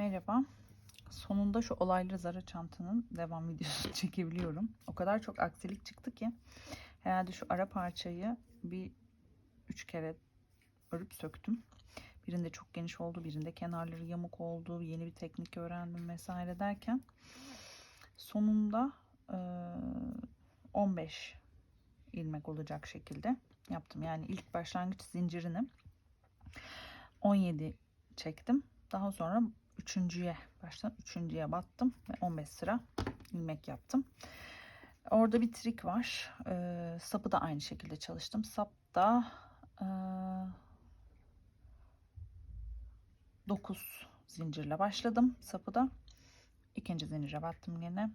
Merhaba. Sonunda şu olaylı Zara çantanın devam videosunu çekebiliyorum. O kadar çok aksilik çıktı ki herhalde şu ara parçayı bir üç kere örüp söktüm. Birinde çok geniş oldu, birinde kenarları yamuk oldu, yeni bir teknik öğrendim vesaire derken sonunda eee, 15 ilmek olacak şekilde yaptım. Yani ilk başlangıç zincirini 17 çektim. Daha sonra üçüncüye baştan üçüncüye battım ve 15 sıra ilmek yaptım. Orada bir trik var. Ee, sapı da aynı şekilde çalıştım. Sapta e, 9 zincirle başladım sapı da. İkinci zincire battım yine.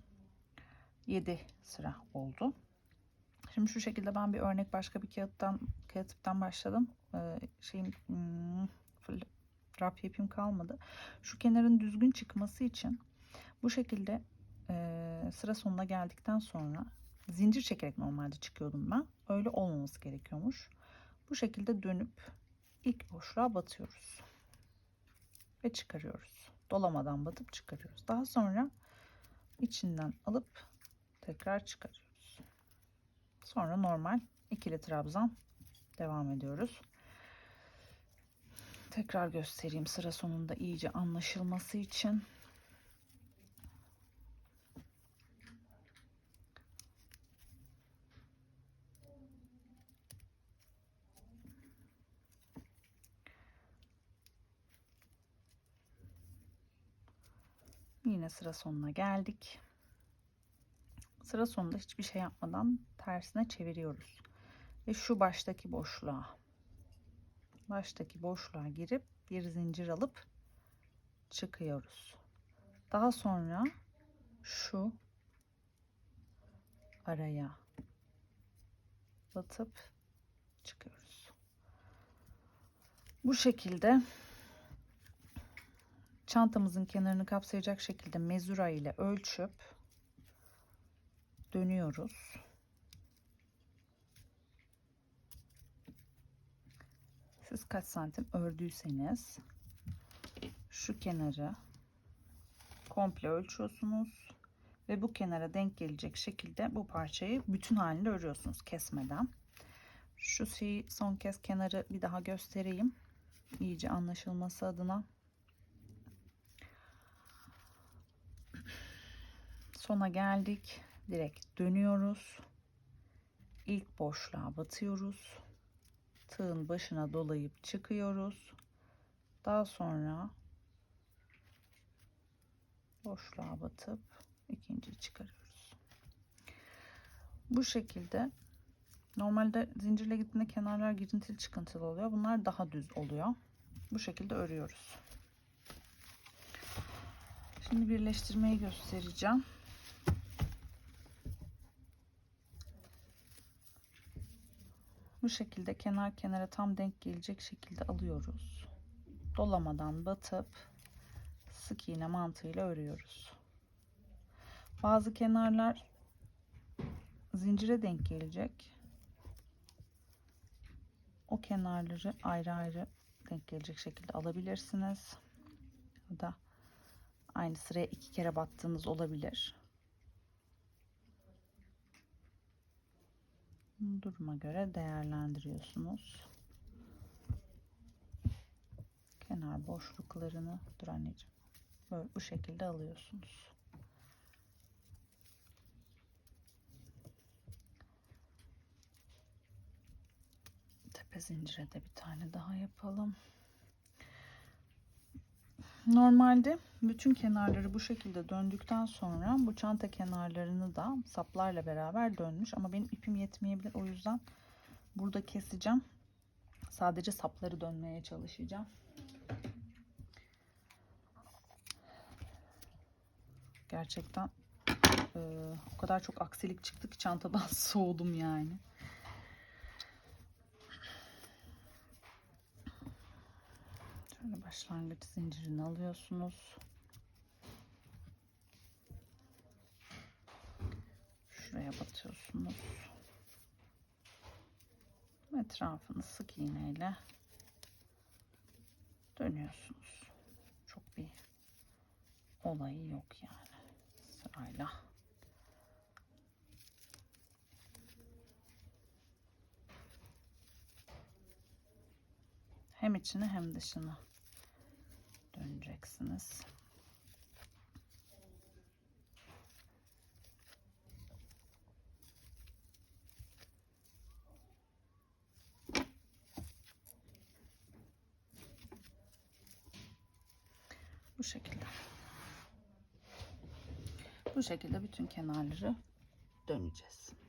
7 sıra oldu. Şimdi şu şekilde ben bir örnek başka bir kağıttan kağıttan başladım. Ee, şeyim hmm, fl- raf yapayım kalmadı. Şu kenarın düzgün çıkması için bu şekilde e, sıra sonuna geldikten sonra zincir çekerek normalde çıkıyordum ben. Öyle olmaması gerekiyormuş. Bu şekilde dönüp ilk boşluğa batıyoruz. Ve çıkarıyoruz. Dolamadan batıp çıkarıyoruz. Daha sonra içinden alıp tekrar çıkarıyoruz. Sonra normal ikili trabzan devam ediyoruz. Tekrar göstereyim sıra sonunda iyice anlaşılması için. Yine sıra sonuna geldik. Sıra sonunda hiçbir şey yapmadan tersine çeviriyoruz. Ve şu baştaki boşluğa baştaki boşluğa girip bir zincir alıp çıkıyoruz. Daha sonra şu araya batıp çıkıyoruz. Bu şekilde çantamızın kenarını kapsayacak şekilde mezura ile ölçüp dönüyoruz. Siz kaç santim ördüyseniz şu kenarı komple ölçüyorsunuz ve bu kenara denk gelecek şekilde bu parçayı bütün halinde örüyorsunuz kesmeden. Şu şeyi son kez kenarı bir daha göstereyim. iyice anlaşılması adına. Sona geldik. Direkt dönüyoruz. İlk boşluğa batıyoruz tığın başına dolayıp çıkıyoruz. Daha sonra boşluğa batıp ikinciyi çıkarıyoruz. Bu şekilde normalde zincirle gittiğinde kenarlar girintili çıkıntılı oluyor. Bunlar daha düz oluyor. Bu şekilde örüyoruz. Şimdi birleştirmeyi göstereceğim. Bu şekilde kenar kenara tam denk gelecek şekilde alıyoruz. Dolamadan batıp sık iğne mantığıyla örüyoruz. Bazı kenarlar zincire denk gelecek. O kenarları ayrı ayrı denk gelecek şekilde alabilirsiniz. Ya da aynı sıraya iki kere battığınız olabilir. Duruma göre değerlendiriyorsunuz. Kenar boşluklarını dur anneciğim. Böyle bu şekilde alıyorsunuz. Tepe zincire de bir tane daha yapalım. Normalde bütün kenarları bu şekilde döndükten sonra bu çanta kenarlarını da saplarla beraber dönmüş ama benim ipim yetmeyebilir o yüzden burada keseceğim. Sadece sapları dönmeye çalışacağım. Gerçekten e, o kadar çok aksilik çıktı ki çantadan soğudum yani. Şöyle başlangıç zincirini alıyorsunuz. Şuraya batıyorsunuz. Etrafını sık iğneyle dönüyorsunuz. Çok bir olayı yok yani. Sırayla. Hem içini hem dışını döneceksiniz. Bu şekilde. Bu şekilde bütün kenarları döneceğiz.